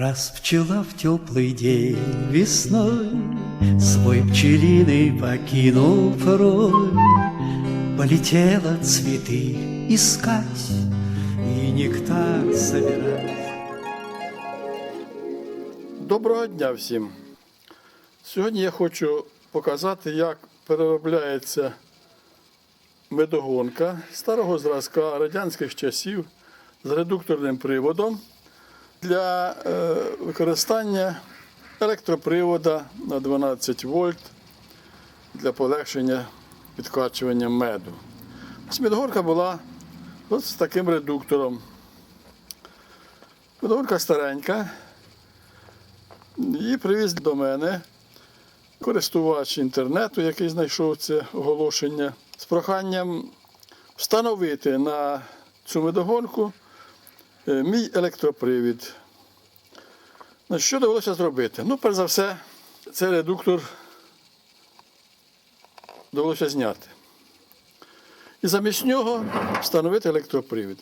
Раз пчела в теплый день весной Свой пчелиный покинув рой, Полетела цветы искать И нектар собирать. Доброго дня всім. Сьогодні я хочу показати, як переробляється медогонка старого зразка радянських часів з редукторним приводом для е, використання електропривода на 12 вольт для полегшення підкачування меду. Ось була з таким редуктором. Медогонка старенька. Її привіз до мене користувач інтернету, який знайшов це оголошення, з проханням встановити на цю медогонку мій електропривід. Ну, Що довелося зробити? Ну, перш за все, цей редуктор довелося зняти. І замість нього встановити електропривід.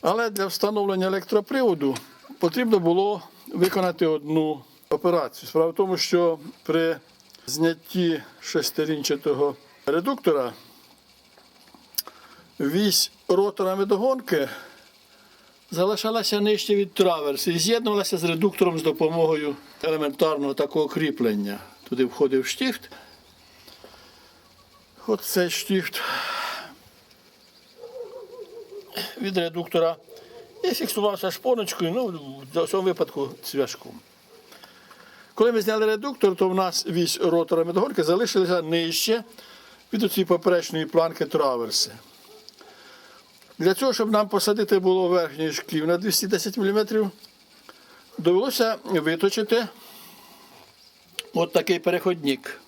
Але для встановлення електроприводу потрібно було виконати одну операцію. Справа в тому, що при знятті шестерінчатого редуктора вісь ротора медогонки залишалася нижче від траверси і з'єднувалася з редуктором з допомогою елементарного такого кріплення. Туди входив штифт. От цей штифт від редуктора і фіксувався шпоночкою, ну, в цьому випадку цвяшком. Коли ми зняли редуктор, то в нас вісь ротора медогонки залишилася нижче від цієї поперечної планки траверси. Для цього, щоб нам посадити було верхній шків на 210 мм, довелося виточити от такий переходник.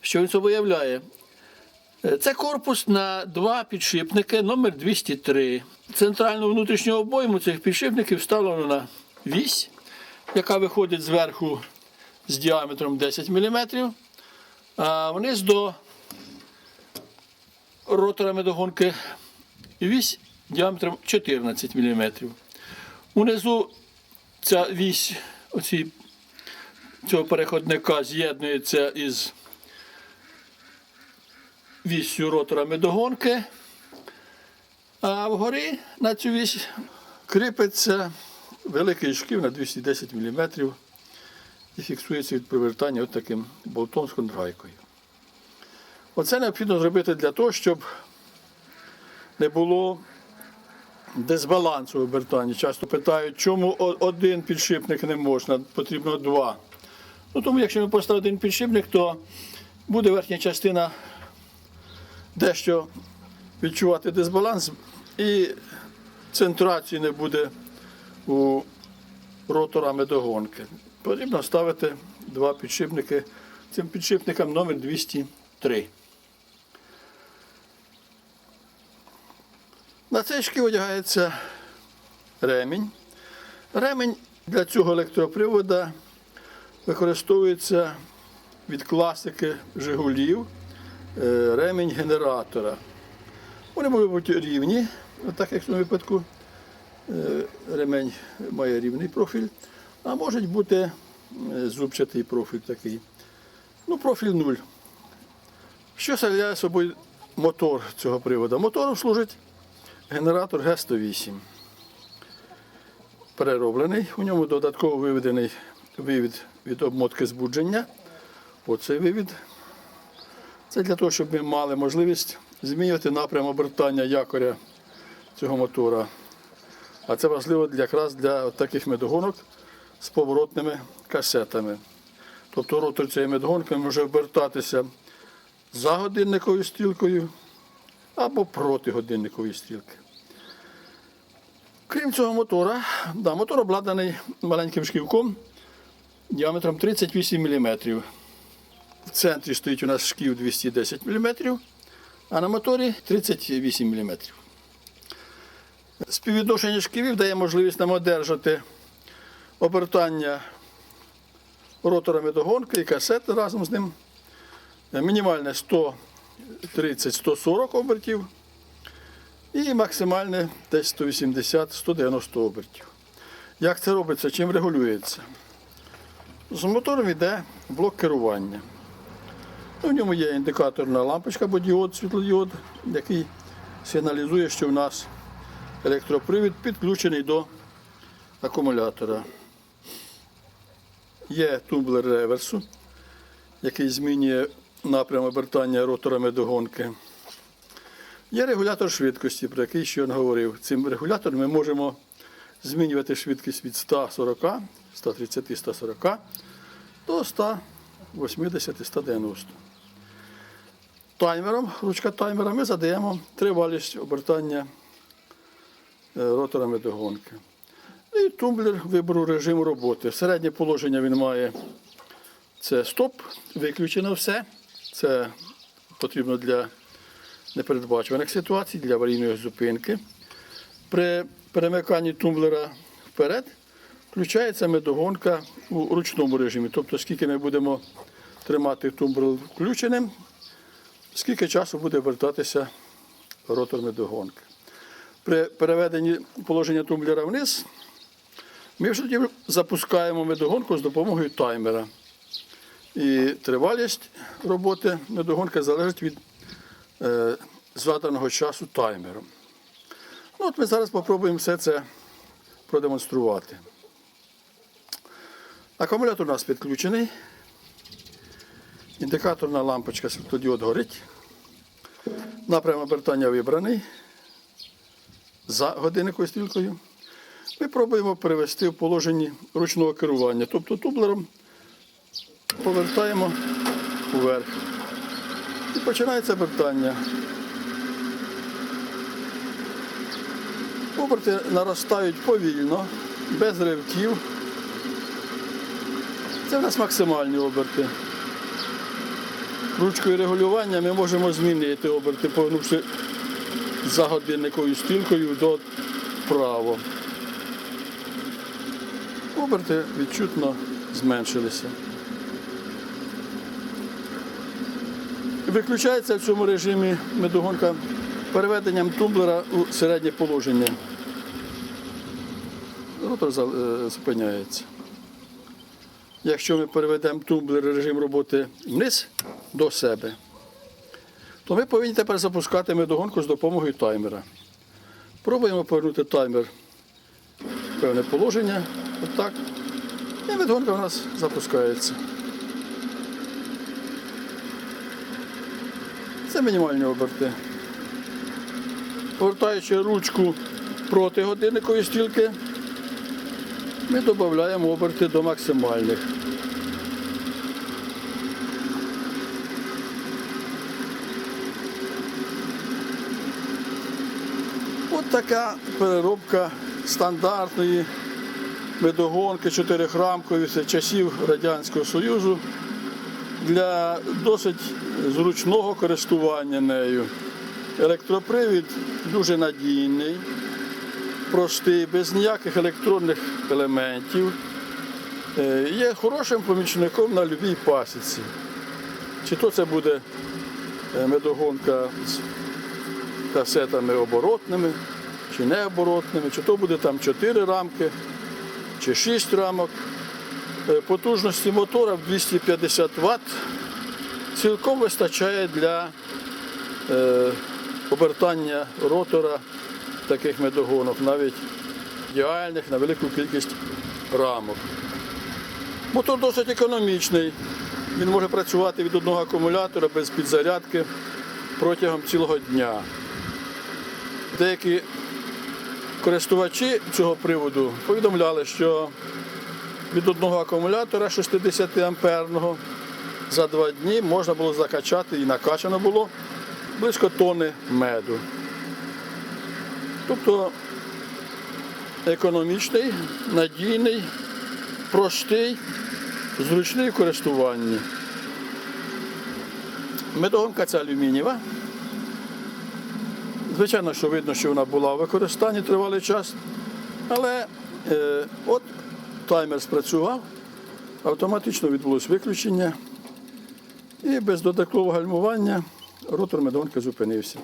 Що він собою являє? Е, Це корпус на два підшипники номер 203. Центральну внутрішню обойму цих підшипників вставлено на вісь, яка виходить зверху з діаметром 10 мм, а вниз до ротора медогонки вісь діаметром 14 мм. Унизу ця вісь оці, цього переходника з'єднується із віссю ротора медогонки, а вгорі на цю вісь кріпиться великий шків на 210 мм і фіксується від привертання от таким болтом з кондрайкою. Оце необхідно зробити для того, щоб не було дисбалансу в обертанні. Часто питають, чому один підшипник не можна, потрібно два. Ну, тому якщо ми поставимо один підшипник, то буде верхня частина дещо відчувати дисбаланс і центрації не буде у ротора медогонки. Потрібно ставити два підшипники. Цим підшипникам номер 203. На шків одягається ремінь. Ремінь для цього електропривода використовується від класики Жигулів е, ремінь генератора. Вони можуть бути рівні, так як в цьому випадку е, ремень має рівний профіль, а може бути е, зубчатий профіль такий. Ну, профіль 0. Що являє собою мотор цього приводу? Мотором служить генератор Г108. Перероблений. У ньому додатково виведений вивід від обмотки збудження. Оцей вивід. Це для того, щоб ми мали можливість змінювати напрям обертання якоря цього мотора. А це важливо якраз для таких медогонок з поворотними касетами. Тобто ротор цієї медогонки може обертатися за годинниковою стрілкою або проти годинникової стрілки. Крім цього мотора, да, мотор обладнаний маленьким шківком діаметром 38 мм. В центрі стоїть у нас шків 210 мм, а на моторі 38 мм. Співвідношення шківів дає можливість нам одержати обертання ротора медогонки і касети разом з ним. Мінімальне 130-140 обертів і максимальне десь 180-190 обертів. Як це робиться, чим регулюється? З мотором йде блок керування. Ну, В ньому є індикаторна лампочка або діод, світлодіод, який сигналізує, що в нас електропривід підключений до акумулятора. Є тумблер реверсу, який змінює напрям обертання роторами до гонки. Є регулятор швидкості, про який ще говорив. Цим регулятором ми можемо змінювати швидкість від 140, 130, 140 до 180, 190. Таймером, ручка таймера, ми задаємо тривалість обертання е, роторами до гонки. І тумблер вибору режиму роботи. Середнє положення він має це стоп, виключено все. Це потрібно для непередбачуваних ситуацій, для аварійної зупинки. При перемиканні тумблера вперед включається медогонка у ручному режимі. Тобто, скільки ми будемо тримати тумблер включеним, скільки часу буде вертатися ротор медогонки. При переведенні положення тумблера вниз ми вже тоді запускаємо медогонку з допомогою таймера. І тривалість роботи медогонки залежить від заданого часу таймером. Ну, от ми зараз спробуємо все це продемонструвати. Акумулятор у нас підключений. Індикаторна лампочка світлодіод горить. Напрям обертання вибраний за годинниковою стрілкою. Ми пробуємо перевести в положенні ручного керування. Тобто тублером повертаємо вверх. І починається вертання. Оберти наростають повільно, без ривків. Це в нас максимальні оберти. Ручкою регулювання ми можемо змінити оберти, погнувши за годинниковою стрілкою до вправо. Оберти відчутно зменшилися. Виключається в цьому режимі медогонка переведенням тумблера у середнє положення. Ротор е, зупиняється. Якщо ми переведемо тумблер режим роботи вниз до себе, то ми повинні тепер запускати медогонку з допомогою таймера. Пробуємо повернути таймер в певне положення. Отак. І медогонка у нас запускається. Це мінімальні оберти. Повертаючи ручку проти годинникової стрілки, ми додаємо оберти до максимальних. От така переробка стандартної медогонки чотирихрамкової з часів Радянського Союзу для досить зручного користування нею. Електропривід дуже надійний, простий, без ніяких електронних елементів. Е, Є хорошим помічником на любій пасіці. Чи то це буде е, медогонка з касетами оборотними, чи необоротними, чи то буде там 4 рамки, чи 6 рамок. Е, Потужності мотора в 250 Вт цілком вистачає для е, обертання ротора таких медогонок, навіть ідеальних на велику кількість рамок. Мотор досить економічний. Він може працювати від одного акумулятора без підзарядки протягом цілого дня. Деякі користувачі цього приводу повідомляли, що від одного акумулятора 60 амперного за два дні можна було закачати і накачано було близько тони меду. Тобто економічний, надійний, простий, зручний в користуванні. Медогонка ця алюмінієва. Звичайно, що видно, що вона була в використанні тривалий час. Але е, от таймер спрацював, автоматично відбулось виключення. І без додаткового гальмування ротор медонки зупинився.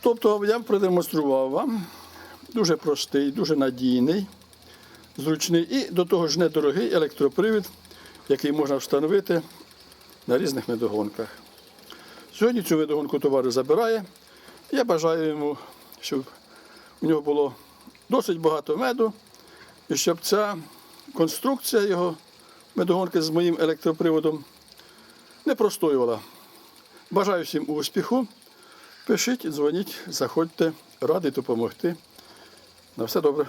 Тобто я продемонстрував вам, дуже простий, дуже надійний, зручний і до того ж недорогий електропривід, який можна встановити на різних медогонках. Сьогодні цю медогонку товариш забирає. Я бажаю йому, щоб у нього було досить багато меду, і щоб ця конструкція його медогонки з моїм електроприводом не простоювала. Бажаю всім успіху. Пишіть, дзвоніть, заходьте, радий допомогти. На все добре.